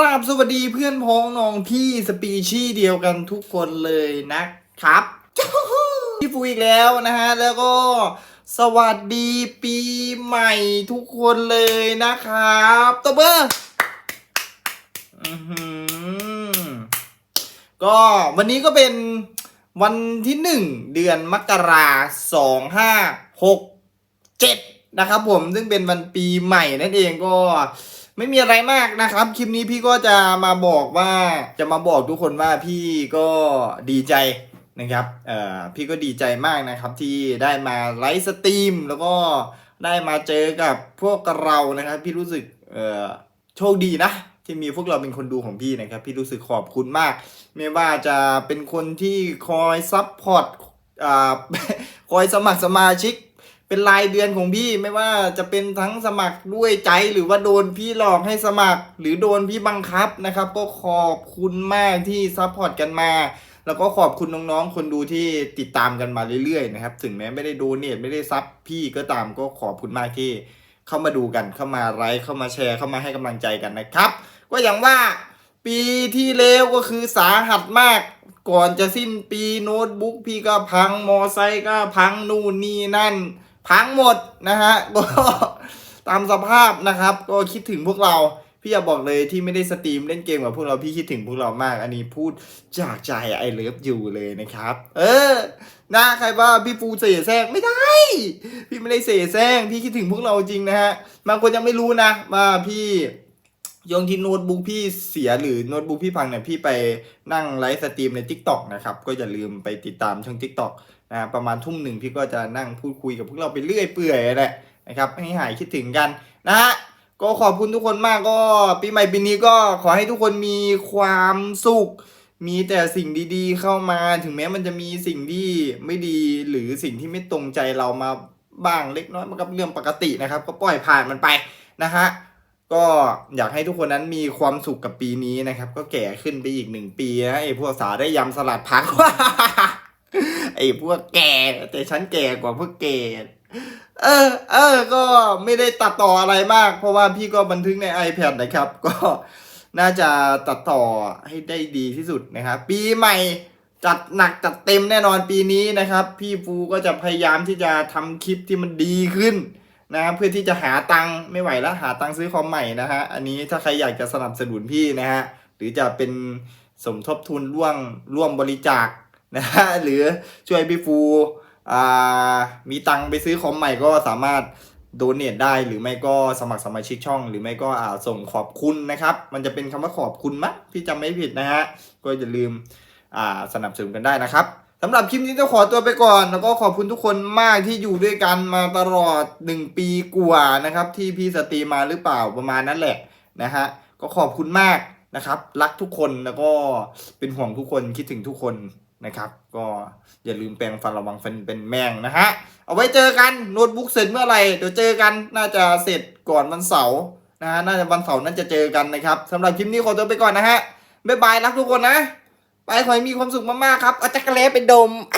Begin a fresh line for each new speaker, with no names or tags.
ราบสวัสดีเพื่อนพ้องน้องพี่สปีชีส์เดียวกันทุกคนเลยนะครับพี่ฟูอีกแล้วนะฮะ แล้วก็สวัสดีปีใหม่ทุกคนเลยนะครับตบเบอร์อื้อก็วันนี้ก็เป็นวันที่หนึ่งเดือนมกราสองห้าหกเจ็ดนะครับผมซึ่งเป็นวันปีใหม่นั่นเองก็ ไม่มีอะไรมากนะครับ คลิปนี้พี่ก็จะมาบอกว่าจะมาบอกทุกคนว่าพี่ก็ดีใจนะครับเอ่อพี่ก็ดีใจมากนะครับที่ได้มาไลฟ์สตรีมแล้วก็ได้มาเจอกับพวกเรานะครับ พี่รู้สึกเอ่อโชคดีนะที่มีพวกเราเป็นคนดูของพี่นะครับ พี่รู้สึกขอบคุณมาก ไม่ว่าจะเป็นคนที่คอยซัพพอร์ตอ่าคอยสมัครสมาชิก เป็นรายเดือนของพี่ไม่ว่าจะเป็นทั้งสมัครด้วยใจหรือว่าโดนพี่หลอกให้สมัคร หรือโดนพี่บังคับนะครับ ก็ขอบคุณมากที่ซัพพอร์ตกันมา แล้วก็ขอบคุณน้องๆ คนดูที่ติดตามกันมาเรื่อยๆนะครับ ถึงแม้ไม่ได้ดูเนตไม่ได้ซับพี่ก็ตามก็ขอบคุณมากที่เข้ามาดูกันเข้ามาไลค์เข้ามาแชร์เข้ามาให้กำลังใจกันนะครับ ก็อย่างว่าปีที่แล้วก็คือสาหัสมากก่อนจะสิ้นปีโน้ตบุ๊กพี่ก็พังมอไซค์ก็พังนู่นนี่นั่น พังหมดนะฮะก็ตามสภาพนะครับ ก็คิดถึงพวกเราพี่อยากบอกเลยที่ไม่ได้สตรีมเล่นเกมกับพวกเราพี่คิดถึงพวกเรามาก อันนี้พูดจากใจไอเลิฟอยู่เลยนะครับ เออนะใครว่าพี่ฟูเสียแซงไม่ได้ พี่ไม่ได้เสียแซงพี่คิดถึงพวกเราจริงนะฮะบางคนยังไม่รู้นะว่าพี่ ยงที่โน้ตบุ๊กพี่เสียหรือโน้ตบุ๊กพี่พังเนี่ยพี่ไปนั่งไลฟ์สตรีมใน t ิ k t o k นะครับ ก็อย่าลืมไปติดตามช่อง t ิ k t o k นะประมาณทุ่มหนึ่งพี่ก็จะนั่งพูดคุยกับพวกเราไปเรื่อยเปื่อยแหละนะครับให้หายคิดถึงกันนะฮะก็ขอบคุณทุกคนมากก็ปีใหม่ปีนี้ก็ขอให้ทุกคนมีความสุข มีแต่สิ่งดีๆเข้ามาถึงแม้มันจะมีสิ่งที่ไม่ดีหรือสิ่งที่ไม่ตรงใจเรามาบ้างเล็กน้อยมันก็เรื่องปกตินะครับ ก็ปล่อยผ่านมันไปนะฮะ ก็อยากให้ทุกคนนั้นมีความสุขกับปีนี้นะครับ ก็แก่ขึ้นไปอีกหนึ่งปีนะไอ้พวกสาได้ยำสลัดพักไอ้พวกแก่แต่ฉันแก่กว่าพวกแก่เออ เออ ก็ไม่ได้ตัดต่ออะไรมาก เพราะว่าพี่ก็บันทึกใน iPad นะครับ ก็น่าจะตัดต่อให้ได้ดีที่สุดนะครับ ปีใหม่จัดหนักจัดเต็มแน่นอนปีนี้นะครับ พี่ฟูก็จะพยายามที่จะทำคลิปที่มันดีขึ้น นะครับเพื่อที่จะหาตังค์ไม่ไหวแล้วหาตังค์ซื้อคอมใหม่นะฮะอันนี้ถ้าใครอยากจะสนับสนุนพี่นะฮะหรือจะเป็นสมทบทุนร่วมร่วมบริจาคนะฮะหรือช่วยพี่ฟูอ่ามีตังค์ไปซื้อคอมใหม่ก็สามารถโดเนทได้หรือไม่ก็สมัครสมาชิกช่อง หรือไม่ก็อ่าส่งขอบคุณนะครับ มันจะเป็นคำว่าขอบคุณมั้งพี่จำไม่ผิดนะฮะก็อย่าลืมอ่าสนับสนุนกันได้นะครับ สำหรับคลิปนี้ต้องขอตัวไปก่อน แล้วก็ขอบคุณทุกคนมากที่อยู่ด้วยกันมาตลอด 1 ปีกว่านะครับ ที่พี่สตรีมาหรือเปล่าประมาณนั้นแหละนะฮะก็ขอบคุณมากนะครับ รักทุกคนแล้วก็เป็นห่วงทุกคนคิดถึงทุกคนนะครับ ก็อย่าลืมแปรงฟันระวังฟันเป็นแมงนะฮะเอาไว้เจอกันโน้ตบุ๊กเสร็จเมื่อไหร่เดี๋ยวเจอกันน่าจะเสร็จก่อนวันเสาร์นะฮะน่าจะวันเสาร์น่าจะเจอกันนะครับสำหรับคลิปนี้ขอตัวไปก่อนนะฮะบ๊ายบายรักทุกคนนะ ไปขอให้มีความสุขมากๆครับ เอาจักรเล่ไปดมอ